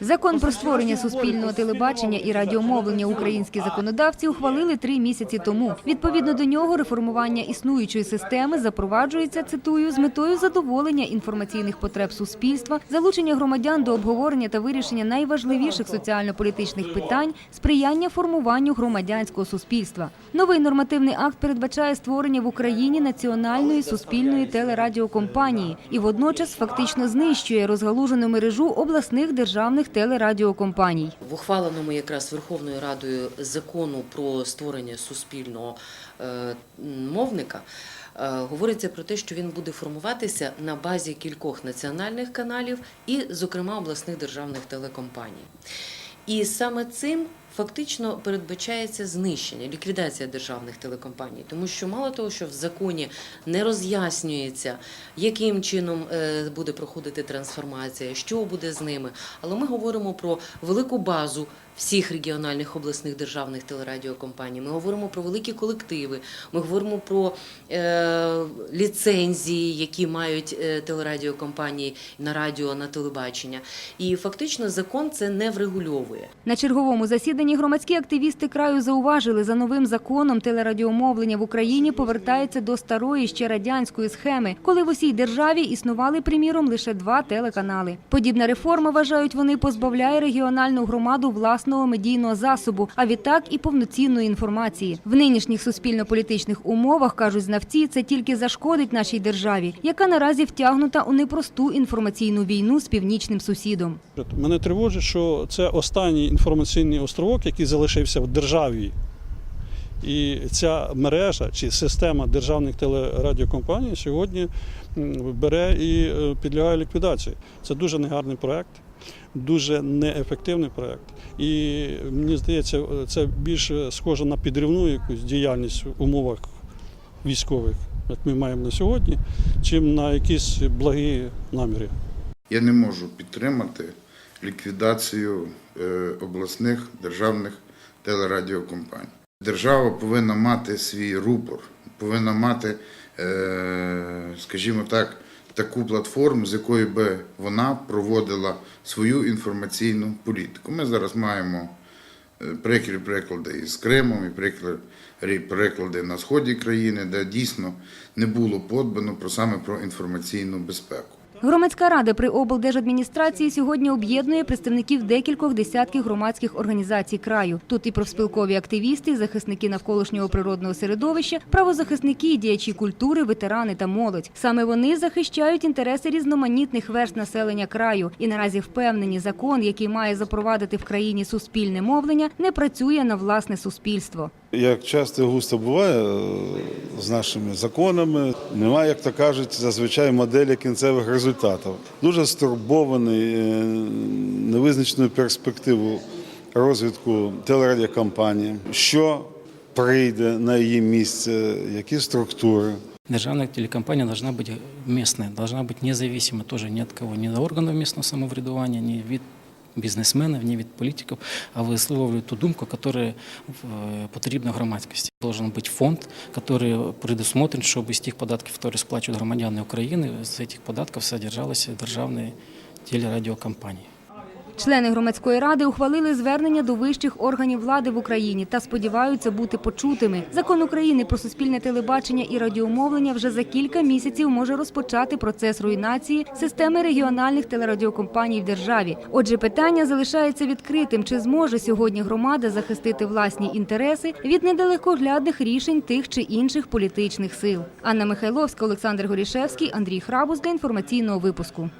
Закон про створення суспільного телебачення і радіомовлення українські законодавці ухвалили три місяці тому. Відповідно до нього, реформування існуючої системи запроваджується, цитую, з метою задоволення інформаційних потреб суспільства, залучення громадян до обговорення та вирішення найважливіших соціально-політичних питань, сприяння формуванню громадянського суспільства. Новий нормативний акт передбачає створення в Україні національної суспільної телерадіокомпанії і водночас фактично знищує розгалужену мережу обласних державних телерадіокомпаній. В ухваленому якраз Верховною Радою закону про створення суспільного е, мовника е, говориться про те, що він буде формуватися на базі кількох національних каналів і, зокрема, обласних державних телекомпаній. І саме цим фактично передбачається знищення, ліквідація державних телекомпаній, тому що мало того, що в законі не роз'яснюється, яким чином е, буде проходити трансформація, що буде з ними. Але ми говоримо про велику базу всіх регіональних обласних державних телерадіокомпаній. Ми говоримо про великі колективи. Ми говоримо про е, ліцензії, які мають е, телерадіокомпанії на радіо, на телебачення. І фактично закон це не врегульовує. На черговому засіданні громадські активісти краю зауважили, за новим законом телерадіомовлення в Україні повертається до старої ще радянської схеми, коли в усій державі існували, приміром, лише два телеканали. Подібна реформа, вважають вони, позбавляє регіональну громаду власного медійного засобу, а відтак і повноцінної інформації. В нинішніх суспільно-політичних умовах, кажуть знавці, це тільки зашкодить нашій державі, яка наразі втягнута у непросту інформаційну війну з північним сусідом. Мене тривожить, що це останній інформаційний островок, який залишився в державі. І ця мережа чи система державних телерадіокомпаній сьогодні бере і е, підлягає ліквідації. Це дуже негарний проект, дуже неефективний проект. І мені здається, це більше схоже на підривну якусь діяльність в умовах військових, як ми маємо на сьогодні, чим на якісь благі наміри. Я не можу підтримати ліквідацію е, обласних державних телерадіокомпаній. Держава повинна мати свій рупор, повинна мати, е, скажімо так, таку платформу, з якої би вона проводила свою інформаційну політику. Ми зараз маємо е, прикрі приклади із Кримом, і приклади, приклади на сході країни, де дійсно не було подбано про саме про інформаційну безпеку. Громадська рада при облдержадміністрації сьогодні об'єднує представників декількох десятків громадських організацій краю. Тут і профспілкові активісти, і захисники навколишнього природного середовища, правозахисники, діячі культури, ветерани та молодь. Саме вони захищають інтереси різноманітних верст населення краю. І наразі впевнені, закон, який має запровадити в країні суспільне мовлення, не працює на власне суспільство. Як часто густо буває е, з нашими законами, немає, як то кажуть, зазвичай моделі кінцевих результатів. Дуже стурбований е, невизначеною перспективою розвитку телерадіокомпанії, що прийде на її місце, які структури. Державная телекомпания должна быть местная, должна быть независима тоже ни от кого, ни от органов местного самоврядування, ни від бізнесменів, ні від політиків, а висловлює ту думку, яка е, потрібна громадськості. Должен бути фонд, який предусмотрен, щоб з тих податків, які сплачують громадяни України, з цих податків содержалися державні телерадіокомпанії. Члени громадської ради ухвалили звернення до вищих органів влади в Україні та сподіваються бути почутими. Закон України про суспільне телебачення і радіомовлення вже за кілька місяців може розпочати процес руйнації системи регіональних телерадіокомпаній в державі. Отже, питання залишається відкритим: чи зможе сьогодні громада захистити власні інтереси від недалекоглядних рішень тих чи інших політичних сил. Анна Михайловська, Олександр Горішевський, Андрій Храбус для інформаційного випуску.